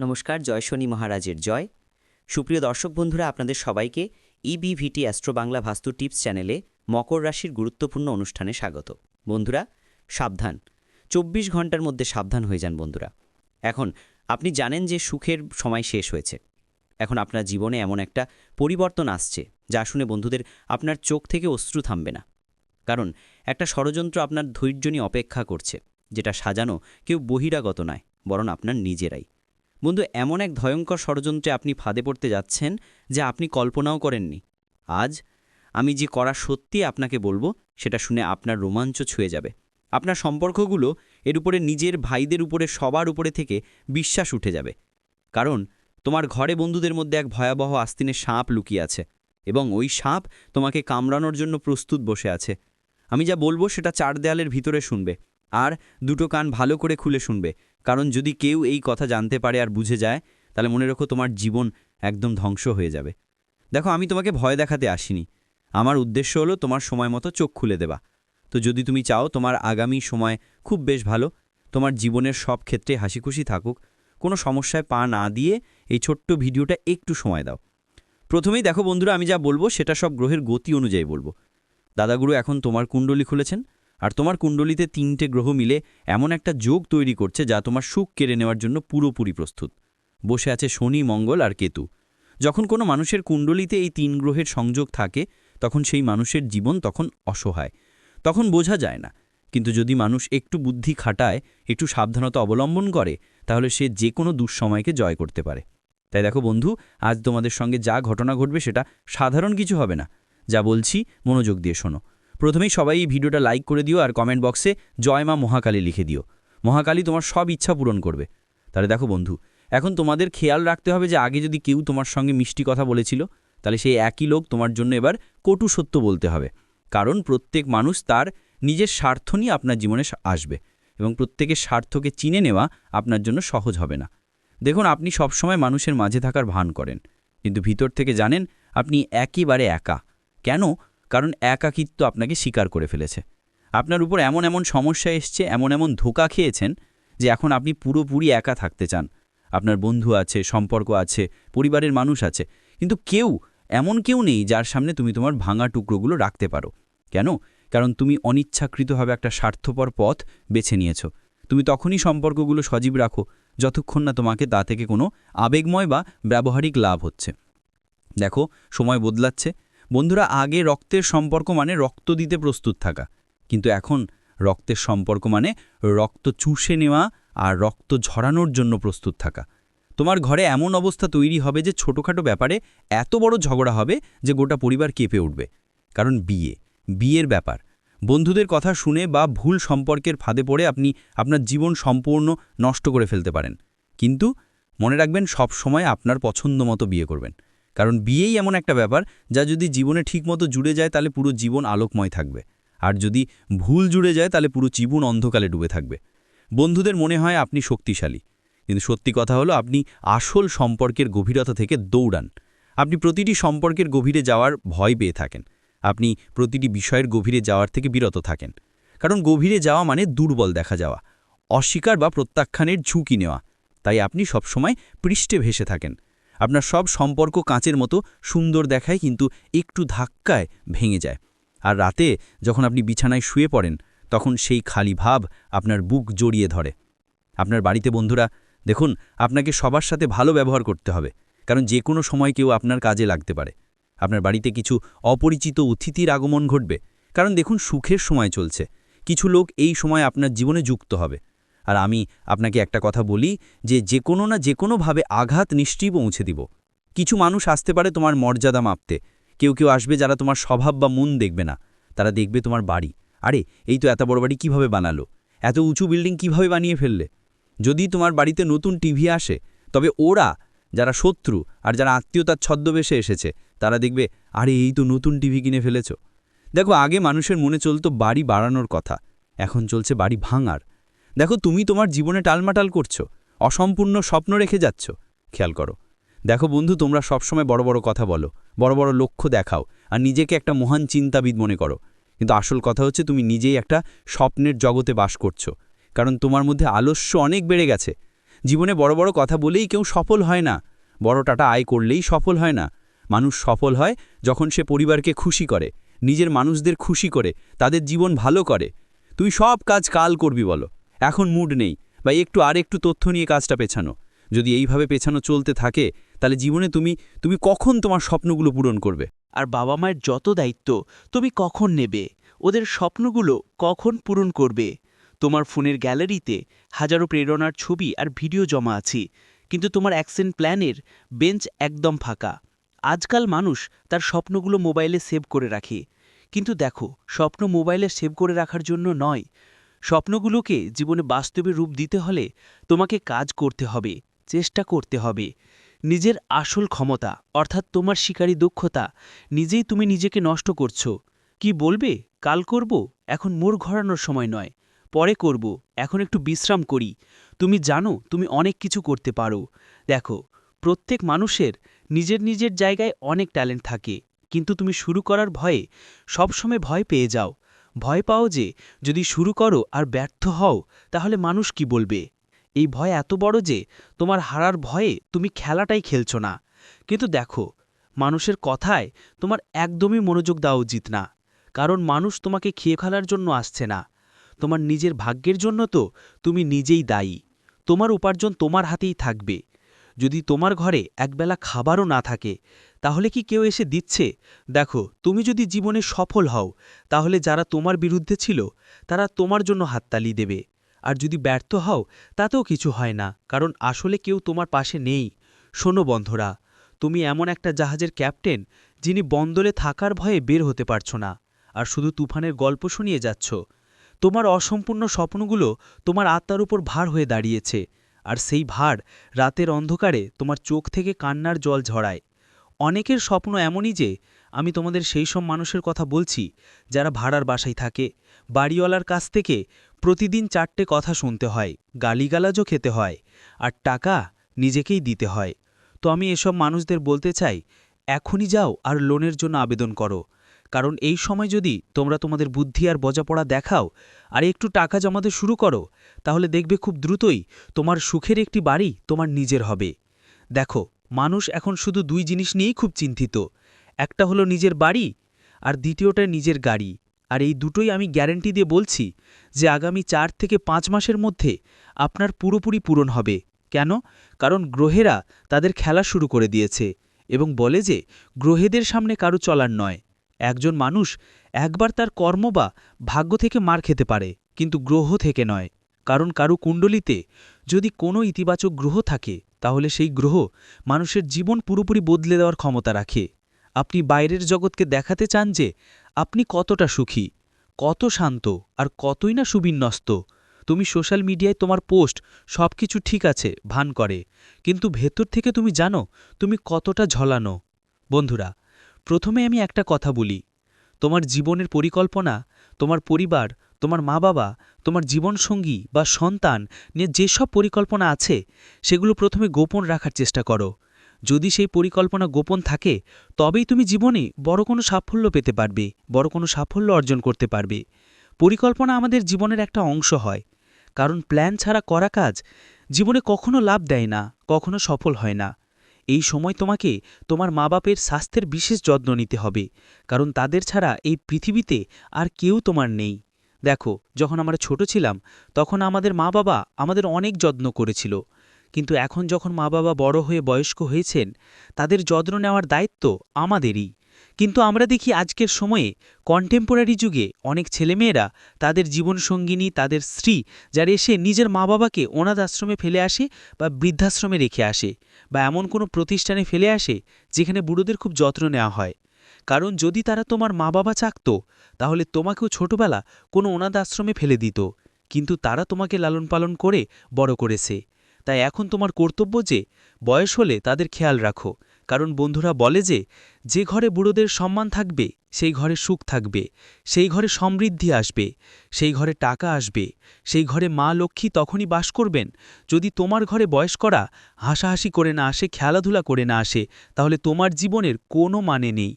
নমস্কার, জয় শনি মহারাজের জয়। সুপ্রিয় দর্শক বন্ধুরা, আপনাদের সবাইকে ইবিভিটি অ্যাস্ট্রো বাংলা ভাস্তু টিপস চ্যানেলে মকর রাশির গুরুত্বপূর্ণ অনুষ্ঠানে স্বাগত। বন্ধুরা, সাবধান। চব্বিশ ঘণ্টার মধ্যে সাবধান হয়ে যান বন্ধুরা। এখন, আপনি জানেন যে সুখের সময় শেষ হয়েছে। এখন আপনার জীবনে এমন একটা পরিবর্তন আসছে, যা শুনে বন্ধুদের আপনার চোখ থেকে অশ্রু থামবে না। কারণ, একটা ষড়যন্ত্র আপনার ধৈর্য নিয়ে অপেক্ষা করছে, যেটা সাজানো কেউ বহিরাগত নয়, বরং আপনার নিজেরাই। বন্ধু, এমন এক ভয়ঙ্কর ষড়যন্ত্রে আপনি ফাঁদে পড়তে যাচ্ছেন যা আপনি কল্পনাও করেননি। আজ আমি যে করা সত্যি আপনাকে বলব, সেটা শুনে আপনার রোমাঞ্চ ছুঁয়ে যাবে। আপনার সম্পর্কগুলো এর উপরে নিজের ভাইদের উপরে, সবার উপরে থেকে বিশ্বাস উঠে যাবে। কারণ তোমার ঘরে বন্ধুদের মধ্যে এক ভয়াবহ আস্তিনের সাপ লুকিয়ে আছে এবং ওই সাপ তোমাকে কামড়ানোর জন্য প্রস্তুত বসে আছে। আমি যা বলব, সেটা চার দেয়ালের ভিতরে শুনবে। আর দুটো কান ভালো করে খুলে শুনবে। কারণ যদি কেউ এই কথা জানতে পারে আর বুঝে যায়, তাহলে মনে রেখো তোমার জীবন একদম ধ্বংস হয়ে যাবে। দেখো, আমি তোমাকে ভয় দেখাতে আসিনি। আমার উদ্দেশ্য হলো তোমার সময় মতো চোখ খুলে দেবা তো যদি তুমি চাও তোমার আগামী সময় খুব বেশ ভালো, তোমার জীবনের সব ক্ষেত্রে হাসিখুশি থাকুক, কোনো সমস্যায় পা না দিয়ে এই ছোট্ট ভিডিওটা একটু সময় দাও। প্রথমেই দেখো বন্ধুরা, আমি যা বলব সেটা সব গ্রহের গতি অনুযায়ী বলব। দাদাগুরু এখন তোমার কুণ্ডলি খুলেছেন। আর তোমার কুণ্ডলিতে তিনটে গ্রহ মিলে এমন একটা যোগ তৈরি করছে যা তোমার সুখ কেড়ে নেওয়ার জন্য পুরোপুরি প্রস্তুত। বসে আছে শনি, মঙ্গল আর কেতু। যখন কোনো মানুষের কুণ্ডলিতে এই তিন গ্রহের সংযোগ থাকে, তখন সেই মানুষের জীবন তখন অসহায়। তখন বোঝা যায় না। কিন্তু যদি মানুষ একটু বুদ্ধি খাটায়, একটু সাবধানতা অবলম্বন করে, তাহলে সে যে কোনো দুঃসময়কে জয় করতে পারে। তাই দেখো বন্ধু, আজ তোমাদের সঙ্গে যা ঘটনা ঘটবে সেটা সাধারণ কিছু হবে না। যা বলছি, মনোযোগ দিয়ে শোনো। প্রথমেই সবাই এই ভিডিওটা লাইক করে দিও আর কমেন্ট বক্সে জয় মা মহাকালী লিখে দিও। মহাকালী তোমার সব ইচ্ছা পূরণ করবে। তাহলে দেখো বন্ধু, এখন তোমাদের খেয়াল রাখতে হবে যে আগে যদি কেউ তোমার সঙ্গে মিষ্টি কথা বলেছিল, তাহলে সেই একই লোক তোমার জন্য এবার কটু সত্য বলতে হবে। কারণ প্রত্যেক মানুষ তার নিজের স্বার্থ নিয়ে আপনার জীবনে আসবে এবং প্রত্যেকের স্বার্থকে চিনে নেওয়া আপনার জন্য সহজ হবে না। দেখুন, আপনি সবসময় মানুষের মাঝে থাকার ভান করেন, কিন্তু ভিতর থেকে জানেন আপনি একেবারে একা। কেন? কারণ একাকিত্ব আপনাকে স্বীকার করে ফেলেছে। আপনার উপর এমন এমন সমস্যা এসছে, এমন এমন ধোকা খেয়েছেন যে এখন আপনি পুরোপুরি একা থাকতে চান। আপনার বন্ধু আছে, সম্পর্ক আছে, পরিবারের মানুষ আছে, কিন্তু কেউ, এমন কেউ নেই যার সামনে তুমি তোমার ভাঙা টুকরোগুলো রাখতে পারো। কেন? কারণ তুমি অনিচ্ছাকৃতভাবে একটা স্বার্থপর পথ বেছে নিয়েছ। তুমি তখনই সম্পর্কগুলো সজীব রাখো, যতক্ষণ না তোমাকে তা থেকে কোনো আবেগময় বা ব্যবহারিক লাভ হচ্ছে। দেখো, সময় বদলাচ্ছে বন্ধুরা, আগে রক্তের সম্পর্ক মানে রক্ত দিতে প্রস্তুত থাকা। কিন্তু এখন রক্তের সম্পর্ক মানে রক্ত চুষে নেওয়া আর রক্ত ঝরানোর জন্য প্রস্তুত থাকা। তোমার ঘরে এমন অবস্থা তৈরি হবে যে ছোটোখাটো ব্যাপারে এত বড় ঝগড়া হবে যে গোটা পরিবার কেঁপে উঠবে। কারণ বিয়ে, বিয়ের ব্যাপার। বন্ধুদের কথা শুনে বা ভুল সম্পর্কের ফাঁদে পড়ে আপনি আপনার জীবন সম্পূর্ণ নষ্ট করে ফেলতে পারেন। কিন্তু মনে রাখবেন সব সময় আপনার পছন্দ মতো বিয়ে করবেন। কারণ বিয়েই এমন একটা ব্যাপার যা যদি জীবনে ঠিকমতো জুড়ে যায় তাহলে পুরো জীবন আলোকময় থাকবে। আর যদি ভুল জুড়ে যায় তাহলে পুরো জীবন অন্ধকালে ডুবে থাকবে। বন্ধুদের মনে হয় আপনি শক্তিশালী। কিন্তু সত্যি কথা হলো আপনি আসল সম্পর্কের গভীরতা থেকে দৌড়ান। আপনি প্রতিটি সম্পর্কের গভীরে যাওয়ার ভয় পেয়ে থাকেন। আপনি প্রতিটি বিষয়ের গভীরে যাওয়ার থেকে বিরত থাকেন। কারণ গভীরে যাওয়া মানে দুর্বল দেখা যাওয়া, অস্বীকার বা প্রত্যাখ্যানের ঝুঁকি নেওয়া। তাই আপনি সবসময় পৃষ্ঠে ভেসে থাকেন। আপনার সব সম্পর্ক কাঁচের মতো সুন্দর দেখায় কিন্তু একটু ধাক্কায় ভেঙে যায়। আর রাতে যখন আপনি বিছানায় শুয়ে পড়েন, তখন সেই খালি ভাব আপনার বুক জড়িয়ে ধরে। আপনার বাড়িতে বন্ধুরা, দেখুন, আপনাকে সবার সাথে ভালো ব্যবহার করতে হবে, কারণ যে কোনো সময় কেউ আপনার কাজে লাগতে পারে। আপনার বাড়িতে কিছু অপরিচিত অতিথির আগমন ঘটবে, কারণ দেখুন, সুখের সময় চলছে। কিছু লোক এই সময় আপনার জীবনে যুক্ত হবে। আর আমি আপনাকে একটা কথা বলি যে যে কোনো না যে কোনোভাবে আঘাত নিশ্চয়ই পৌঁছে দিব। কিছু মানুষ আসতে পারে তোমার মর্যাদা মাপতে। কেউ কেউ আসবে যারা তোমার স্বভাব বা মন দেখবে না। তারা দেখবে তোমার বাড়ি। আরে, এই তো এত বড় বাড়ি কীভাবে বানালো? এত উঁচু বিল্ডিং কীভাবে বানিয়ে ফেললে? যদি তোমার বাড়িতে নতুন টিভি আসে, তবে ওরা যারা শত্রু আর যারা আত্মীয়তার ছদ্মবেশে এসেছে, তারা দেখবে, আরে, এই তো নতুন টিভি কিনে ফেলেছ। দেখো, আগে মানুষের মনে চলতো বাড়ি বাড়ানোর কথা। এখন চলছে বাড়ি ভাঙার। দেখো, তুমি তোমার জীবনে টালমাটাল করছ, অসম্পূর্ণ স্বপ্ন রেখে যাচ্ছ। খেয়াল করো। দেখো বন্ধু, তোমরা সবসময় বড় বড় কথা বলো, বড় বড় লক্ষ্য দেখাও, আর নিজেকে একটা মহান চিন্তাবিদ মনে করো। কিন্তু আসল কথা হচ্ছে, তুমি নিজেই একটা স্বপ্নের জগতে বাস করছ, কারণ তোমার মধ্যে আলস্য অনেক বেড়ে গেছে। জীবনে বড় বড় কথা বলেই কেউ সফল হয় না, বড় টাটা আয় করলেই সফল হয় না। মানুষ সফল হয় যখন সে পরিবারকে খুশি করে, নিজের মানুষদের খুশি করে, তাদের জীবন ভালো করে। তুই সব কাজ কাল করবি বলো। এখন মুড নেই। বা একটু আর একটু তথ্য নিয়ে কাজটা পেছানো। যদি এইভাবে পেছানো চলতে থাকে, তাহলে জীবনে তুমি তুমি কখন তোমার স্বপ্নগুলো পূরণ করবে? আর বাবা মায়ের যত দায়িত্ব, তুমি কখন নেবে? ওদের স্বপ্নগুলো কখন পূরণ করবে? তোমার ফোনের গ্যালারিতে হাজারো প্রেরণার ছবি আর ভিডিও জমা আছে, কিন্তু তোমার অ্যাকশন প্ল্যানের বেঞ্চ একদম ফাঁকা। আজকাল মানুষ তার স্বপ্নগুলো মোবাইলে সেভ করে রাখে। কিন্তু দেখো, স্বপ্ন মোবাইলে সেভ করে রাখার জন্য নয় স্বপ্নগুলোকে জীবনে বাস্তবে রূপ দিতে হলে তোমাকে কাজ করতে হবে, চেষ্টা করতে হবে। নিজের আসল ক্ষমতা, অর্থাৎ তোমার শিকারী দক্ষতা, নিজেই তুমি নিজেকে নষ্ট করছ। কি বলবে? কাল করব, এখন মোর ঘোরানোর সময় নয়। পরে করব, এখন একটু বিশ্রাম করি। তুমি জানো, তুমি অনেক কিছু করতে পারো। দেখো, প্রত্যেক মানুষের নিজের নিজের জায়গায় অনেক ট্যালেন্ট থাকে। কিন্তু তুমি শুরু করার ভয়ে সবসময় ভয় পেয়ে যাও। ভয় পাও যে, যদি শুরু করো আর ব্যর্থ হও, তাহলে মানুষ কি বলবে? এই ভয় এত বড় যে, তোমার হারার ভয়ে তুমি খেলাটাই খেলছ না। কিন্তু দেখো, মানুষের কথায় তোমার একদমই মনোযোগ দেওয়া উচিত না। কারণ মানুষ তোমাকে খেয়ে ফেলার জন্য আসছে না। তোমার নিজের ভাগ্যের জন্য তো তুমি নিজেই দায়ী। তোমার উপার্জন তোমার হাতেই থাকবে। যদি তোমার ঘরে একবেলা খাবারও না থাকে তাহলে কি কেউ এসে দিচ্ছে? দেখো, তুমি যদি জীবনে সফল হও, তাহলে যারা তোমার বিরুদ্ধে ছিল, তারা তোমার জন্য হাততালি দেবে। আর যদি ব্যর্থ হও, তাতেও কিছু হয় না, কারণ আসলে কেউ তোমার পাশে নেই। শোনো বন্ধরা, তুমি এমন একটা জাহাজের ক্যাপ্টেন, যিনি বন্দরে থাকার ভয়ে বের হতে পারছ না, আর শুধু তুফানের গল্প শুনিয়ে যাচ্ছ। তোমার অসম্পূর্ণ স্বপ্নগুলো তোমার আত্মার উপর ভার হয়ে দাঁড়িয়েছে, আর সেই ভার রাতের অন্ধকারে তোমার চোখ থেকে কান্নার জল ঝরায়। অনেকের স্বপ্ন এমনই যে, আমি তোমাদের সেই সব মানুষের কথা বলছি, যারা ভাড়ার বাসায় থাকে, বাড়িওয়ালার কাছ থেকে প্রতিদিন চারটে কথা শুনতে হয়, গালিগালাজও খেতে হয়, আর টাকা নিজেকেই দিতে হয়। তো আমি এসব মানুষদের বলতে চাই, এখনই যাও আর লোনের জন্য আবেদন করো। কারণ এই সময় যদি তোমরা তোমাদের বুদ্ধি আর বজাপড়া দেখাও, আর একটু টাকা জমাতে শুরু করো, তাহলে দেখবে খুব দ্রুতই তোমার সুখের একটি বাড়ি তোমার নিজের হবে। দেখো মানুষ এখন শুধু দুই জিনিস নিয়েই খুব চিন্তিত। একটা হলো নিজের বাড়ি, আর দ্বিতীয়টা নিজের গাড়ি। আর এই দুটোই আমি গ্যারেন্টি দিয়ে বলছি যে আগামী চার থেকে পাঁচ মাসের মধ্যে আপনার পুরোপুরি পূরণ হবে। কেন? কারণ গ্রহেরা তাদের খেলা শুরু করে দিয়েছে এবং বলে যে গ্রহেদের সামনে কারও চলার নয়। একজন মানুষ একবার তার কর্ম বা ভাগ্য থেকে মার খেতে পারে, কিন্তু গ্রহ থেকে নয়। কারণ কারও কুণ্ডলিতে যদি কোনো ইতিবাচক গ্রহ থাকে তাহলে সেই গ্রহ মানুষের জীবন পুরোপুরি বদলে দেওয়ার ক্ষমতা রাখে। আপনি বাইরের জগৎকে দেখাতে চান যে আপনি কতটা সুখী, কত শান্ত আর কতই না সুবিন্যস্ত। তুমি সোশ্যাল মিডিয়ায় তোমার পোস্ট সব কিছু ঠিক আছে, ভান করে। কিন্তু ভেতর থেকে তুমি জানো তুমি কতটা ঝলানো। বন্ধুরা, প্রথমে আমি একটা কথা বলি। তোমার জীবনের পরিকল্পনা, তোমার পরিবার তোমার মা বাবা, তোমার জীবনসঙ্গী বা সন্তান নিয়ে যেসব পরিকল্পনা আছে, সেগুলো প্রথমে গোপন রাখার চেষ্টা করো। যদি সেই পরিকল্পনা গোপন থাকে, তবেই তুমি জীবনে বড় কোনো সাফল্য পেতে পারবে, বড় কোনো সাফল্য অর্জন করতে পারবে। পরিকল্পনা আমাদের জীবনের একটা অংশ হয়। কারণ প্ল্যান ছাড়া করা কাজ জীবনে কখনো লাভ দেয় না, কখনো সফল হয় না। এই সময় তোমাকে তোমার মা বাপের স্বাস্থ্যের বিশেষ যত্ন নিতে হবে, কারণ তাদের ছাড়া এই পৃথিবীতে আর কেউ তোমার নেই। দেখো, যখন আমরা ছোট ছিলাম, তখন আমাদের মা বাবা আমাদের অনেক যত্ন করেছিল। কিন্তু এখন যখন মা বাবা বড় হয়ে বয়স্ক হয়েছেন, তাদের যত্ন নেওয়ার দায়িত্ব আমাদেরই। কিন্তু আমরা দেখি আজকের সময়ে কন্টেম্পোরারি যুগে অনেক ছেলেমেয়েরা তাদের জীবনসঙ্গিনী, তাদের স্ত্রী, যারা এসে নিজের মা বাবাকে অনাথ আশ্রমে ফেলে আসে বা বৃদ্ধাশ্রমে রেখে আসে, বা এমন কোনো প্রতিষ্ঠানে ফেলে আসে, যেখানে বুড়োদের খুব যত্ন নেওয়া হয়। কারণ যদি তারা তোমার মা বাবা চাকত, তাহলে তোমাকেও ছোটবেলা কোনো অনাথ আশ্রমে ফেলে দিত। কিন্তু তারা তোমাকে লালন পালন করে বড় করেছে। তাই এখন তোমার কর্তব্য যে, বয়স হলে তাদের খেয়াল রাখো। কারণ বন্ধুরা বলে যে যে ঘরে বুড়োদের সম্মান থাকবে, সেই ঘরে সুখ থাকবে। সেই ঘরে সমৃদ্ধি আসবে। সেই ঘরে টাকা আসবে। সেই ঘরে মা লক্ষ্মী তখনই বাস করবেন। যদি তোমার ঘরে বয়স করা হাসাহাসি করে না আসে, খেলাধুলা করে না আসে, তাহলে তোমার জীবনের কোনো মানে নেই।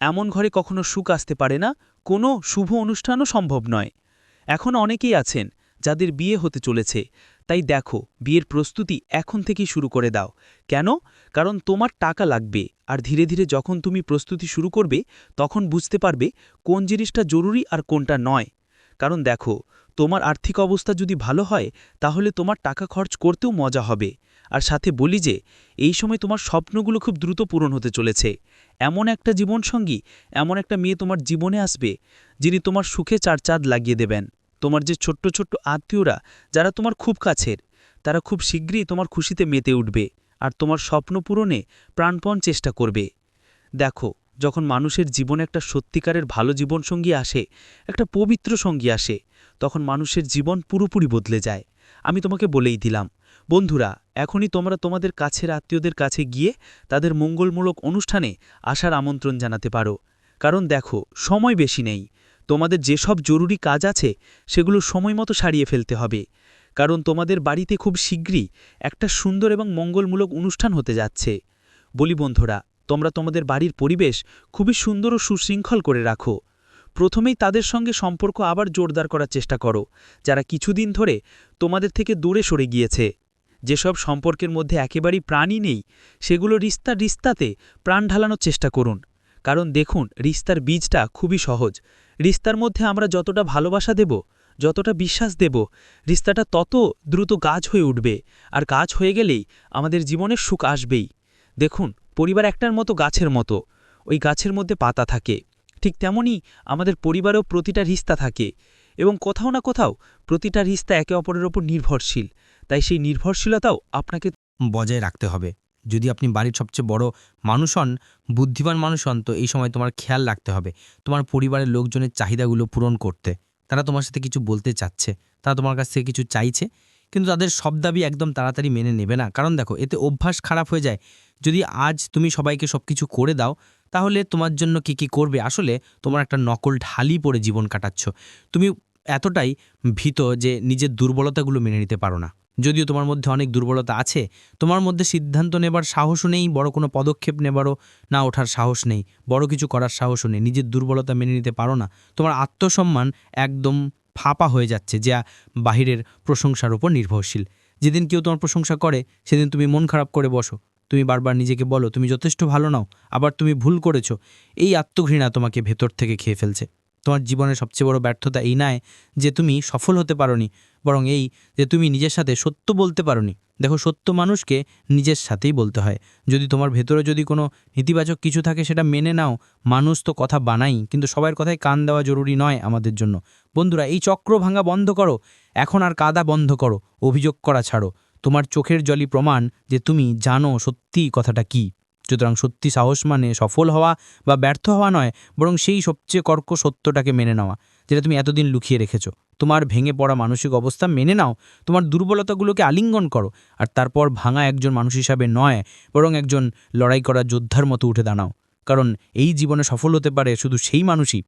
এমন ঘরে কখনো সুখ আসতে পারে না, কোনো শুভ অনুষ্ঠানও সম্ভব নয়। এখন অনেকেই আছেন যাদের বিয়ে হতে চলেছে। তাই দেখো, বিয়ের প্রস্তুতি এখন থেকেই শুরু করে দাও। কেন? কারণ তোমার টাকা লাগবে আর ধীরে ধীরে যখন তুমি প্রস্তুতি শুরু করবে, তখন বুঝতে পারবে কোন জিনিসটা জরুরি আর কোনটা নয়। কারণ দেখো, তোমার আর্থিক অবস্থা যদি ভালো হয়, তাহলে তোমার টাকা খরচ করতেও মজা হবে। আর সাথে বলি যে, এই সময় তোমার স্বপ্নগুলো খুব দ্রুত পূরণ হতে চলেছে। এমন একটা জীবনসঙ্গী, এমন একটা মেয়ে তোমার জীবনে আসবে, যিনি তোমার সুখে চার চাঁদ লাগিয়ে দেবেন। তোমার যে ছোট্ট ছোট্ট আত্মীয়রা, যারা তোমার খুব কাছের, তারা খুব শীঘ্রই তোমার খুশিতে মেতে উঠবে আর তোমার স্বপ্ন পূরণে প্রাণপণ চেষ্টা করবে। দেখো, যখন মানুষের জীবনে একটা সত্যিকারের ভালো জীবনসঙ্গী আসে, একটা পবিত্র সঙ্গী আসে, তখন মানুষের জীবন পুরোপুরি বদলে যায়। আমি তোমাকে বলেই দিলাম বন্ধুরা, এখনই তোমরা তোমাদের কাছের আত্মীয়দের কাছে গিয়ে তাদের মঙ্গলমূলক অনুষ্ঠানে আসার আমন্ত্রণ জানাতে পারো। কারণ দেখো, সময় বেশি নেই। তোমাদের যেসব জরুরি কাজ আছে, সেগুলো সময় মতো সারিয়ে ফেলতে হবে। কারণ তোমাদের বাড়িতে খুব শীঘ্রই একটা সুন্দর এবং মঙ্গলমূলক অনুষ্ঠান হতে যাচ্ছে। বলি বন্ধুরা, তোমরা তোমাদের বাড়ির পরিবেশ খুবই সুন্দর ও সুশৃঙ্খল করে রাখো। প্রথমেই তাদের সঙ্গে সম্পর্ক আবার জোরদার করার চেষ্টা করো। যারা কিছুদিন ধরে তোমাদের থেকে দূরে সরে গিয়েছে। যেসব সম্পর্কের মধ্যে একেবারেই প্রাণই নেই, সেগুলো রিস্তা রিস্তাতে প্রাণ ঢালানোর চেষ্টা করুন। কারণ দেখুন, রিস্তার বীজটা খুবই সহজ। রিস্তার মধ্যে আমরা যতটা ভালোবাসা দেব, যতটা বিশ্বাস দেব, রিস্তাটা তত দ্রুত গাছ হয়ে উঠবে। আর গাছ হয়ে গেলেই আমাদের জীবনের সুখ আসবেই। দেখুন, পরিবার একটার মতো গাছের মতো। ওই গাছের মধ্যে পাতা থাকে। ঠিক তেমনই আমাদের পরিবারেও প্রতিটা রিস্তা থাকে। এবং কোথাও না কোথাও প্রতিটা রিস্তা একে অপরের ওপর নির্ভরশীল। তাই সেই নির্ভরশীলতাও আপনাকে বজায় রাখতে হবে। যদি আপনি বাড়ির সবচেয়ে বড় মানুষ হন, বুদ্ধিমান মানুষ হন, তো এই সময় তোমার খেয়াল রাখতে হবে। তোমার পরিবারের লোকজনের চাহিদাগুলো পূরণ করতে। তারা তোমার সাথে কিছু বলতে চাচ্ছে, তারা তোমার কাছ থেকে কিছু চাইছে, কিন্তু তাদের সব দাবি একদম তাড়াতাড়ি মেনে নেবে না। কারণ দেখো, এতে অভ্যাস খারাপ হয়ে যায়। যদি আজ তুমি সবাইকে সব কিছু করে দাও, তাহলে তোমার জন্য কি কি করবে? আসলে তোমার একটা নকল ঢালি পরে জীবন কাটাচ্ছ। তুমি এতটাই ভীত যে নিজের দুর্বলতাগুলো মেনে নিতে পারো না। যদিও তোমার মধ্যে অনেক দুর্বলতা আছে, তোমার মধ্যে সিদ্ধান্ত নেবার সাহসও নেই, বড় কোনো পদক্ষেপ নেবারও না ওঠার সাহস নেই, বড় কিছু করার সাহসও নেই, নিজের দুর্বলতা মেনে নিতে পারো না। তোমার আত্মসম্মান একদম ফাঁপা হয়ে যাচ্ছে, যা বাহিরের প্রশংসার উপর নির্ভরশীল। যেদিন কেউ তোমার প্রশংসা করে, সেদিন তুমি মন খারাপ করে বসো। তুমি বারবার নিজেকে বলো, তুমি যথেষ্ট ভালো নাও, আবার তুমি ভুল করেছ। এই আত্মঘৃণা তোমাকে ভেতর থেকে খেয়ে ফেলছে। তোমার জীবনের সবচেয়ে বড় ব্যর্থতা এই নয় যে তুমি সফল হতে পারোনি, বরং এই যে তুমি নিজের সাথে সত্য বলতে পারোনি। দেখো, সত্য মানুষকে নিজের সাথেই বলতে হয়। যদি তোমার ভেতরে যদি কোনো নেতিবাচক কিছু থাকে সেটা মেনে নাও, মানুষ তো কথা বানাই কিন্তু সবার কথায় কান দেওয়া জরুরি নয় আমাদের জন্য। বন্ধুরা, এই চক্র ভাঙা বন্ধ করো, এখন আর কাদা বন্ধ করো, অভিযোগ করা ছাড়ো। তোমার চোখের জলই প্রমাণ যে তুমি জানো সত্যি কথাটা কি। সুতরাং সত্যি সাহস মানে সফল হওয়া বা ব্যর্থ হওয়া নয়, বরং সেই সবচেয়ে কর্ক সত্যটাকে মেনে নেওয়া, যেটা তুমি এতদিন লুকিয়ে রেখেছো। তোমার ভেঙে পড়া মানসিক অবস্থা মেনে নাও, তোমার দুর্বলতাগুলোকে আলিঙ্গন করো, আর তারপর ভাঙা একজন মানুষ হিসাবে নয়, বরং একজন লড়াই করা যোদ্ধার মতো উঠে দাঁড়াও। কারণ এই জীবনে সফল হতে পারে শুধু সেই মানুষই।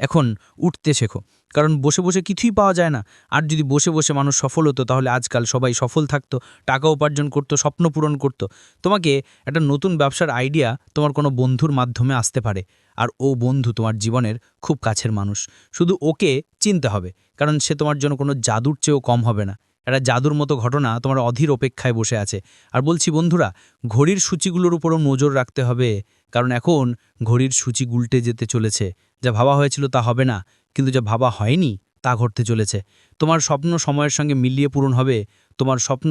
এখন উঠতে শেখো। কারণ বসে বসে কিছুই পাওয়া যায় না। আর যদি বসে বসে মানুষ সফল হতো, তাহলে আজকাল সবাই সফল থাকতো, টাকা উপার্জন করতো, স্বপ্ন পূরণ করতো। তোমাকে একটা নতুন ব্যবসার আইডিয়া তোমার কোনো বন্ধুর মাধ্যমে আসতে পারে। আর ও বন্ধু তোমার জীবনের খুব কাছের মানুষ। শুধু ওকে চিনতে হবে, কারণ সে তোমার জন্য কোনো জাদুর চেয়েও কম হবে না। একটা জাদুর মতো ঘটনা তোমার অধীর অপেক্ষায় বসে আছে। আর বলছি, বন্ধুরা, ঘড়ির সূচিগুলোর উপরও নজর রাখতে হবে, কারণ এখন ঘড়ির সূচি গুলটে যেতে চলেছে। যা ভাবা হয়েছিল তা হবে না, কিন্তু যা ভাবা হয়নি তা ঘটতে চলেছে। তোমার স্বপ্ন সময়ের সঙ্গে মিলিয়ে পূরণ হবে, তোমার স্বপ্ন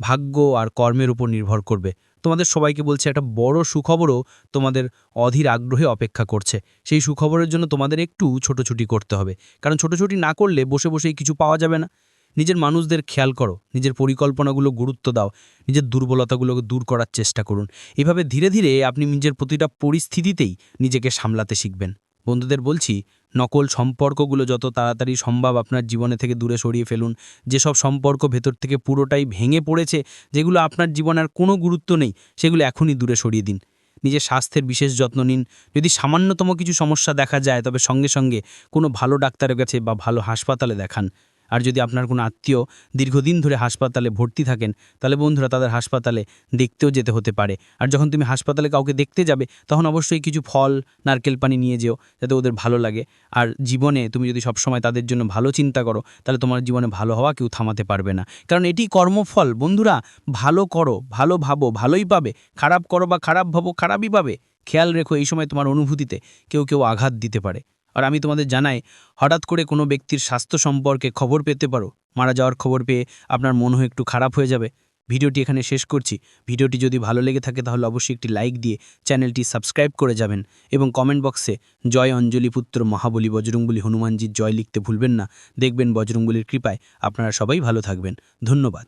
ভাগ্য আর কর্মের উপর নির্ভর করবে। তোমাদের সবাইকে বলছে, একটা বড় সুখবরও তোমাদের অধীর আগ্রহে অপেক্ষা করছে। সেই সুখবরের জন্য তোমাদের একটু ছোটোছুটি করতে হবে, কারণ ছোটোছুটি না করলে বসে বসেই কিছু পাওয়া যাবে না। নিজের মানুষদের খেয়াল করো, নিজের পরিকল্পনাগুলো গুরুত্ব দাও, নিজের দুর্বলতাগুলোকে দূর করার চেষ্টা করুন। এভাবে ধীরে ধীরে আপনি নিজের প্রতিটা পরিস্থিতিতেই নিজেকে সামলাতে শিখবেন। বন্ধুদের বলছি, নকল সম্পর্কগুলো যত তাড়াতাড়ি সম্ভব আপনার জীবনে থেকে দূরে সরিয়ে ফেলুন। যেসব সম্পর্ক ভেতর থেকে পুরোটাই ভেঙে পড়েছে, যেগুলো আপনার জীবনে আর কোনো গুরুত্ব নেই, সেগুলো এখনই দূরে সরিয়ে দিন। নিজের স্বাস্থ্যের বিশেষ যত্ন নিন। যদি সামান্যতম কিছু সমস্যা দেখা যায়, তবে সঙ্গে সঙ্গে কোনো ভালো ডাক্তারের কাছে বা ভালো হাসপাতালে দেখান। আর যদি আপনার কোনো আত্মীয় দীর্ঘদিন ধরে হাসপাতালে ভর্তি থাকেন, তাহলে বন্ধুরা তাদের হাসপাতালে দেখতেও যেতে হতে পারে। আর যখন তুমি হাসপাতালে কাউকে দেখতে যাবে, তখন অবশ্যই কিছু ফল, নারকেল পানি নিয়ে যেও, যাতে ওদের ভালো লাগে। আর জীবনে তুমি যদি সবসময় তাদের জন্য ভালো চিন্তা করো, তাহলে তোমার জীবনে ভালো হওয়া কেউ থামাতে পারবে না। কারণ এটি কর্মফল। বন্ধুরা, ভালো করো, ভালো ভাবো, ভালোই পাবে। খারাপ করো বা খারাপ ভাবো, খারাপই পাবে। খেয়াল রেখো, এই সময় তোমার অনুভূতিতে কেউ কেউ আঘাত দিতে পারে। আর আমি তোমাদের জানাই, হঠাৎ করে কোনো ব্যক্তির স্বাস্থ্য সম্পর্কে খবর পেতে পারো। মারা যাওয়ার খবর পেয়ে আপনার মনও একটু খারাপ হয়ে যাবে। ভিডিওটি এখানে শেষ করছি। ভিডিওটি যদি ভালো লেগে থাকে তাহলে অবশ্যই একটি লাইক দিয়ে চ্যানেলটি সাবস্ক্রাইব করে যাবেন এবং কমেন্ট বক্সে জয় অঞ্জলি পুত্র মহাবলী বজরংবলী হনুমানজির জয় লিখতে ভুলবেন না। দেখবেন বজরংবলীর কৃপায় আপনারা সবাই ভালো থাকবেন। ধন্যবাদ।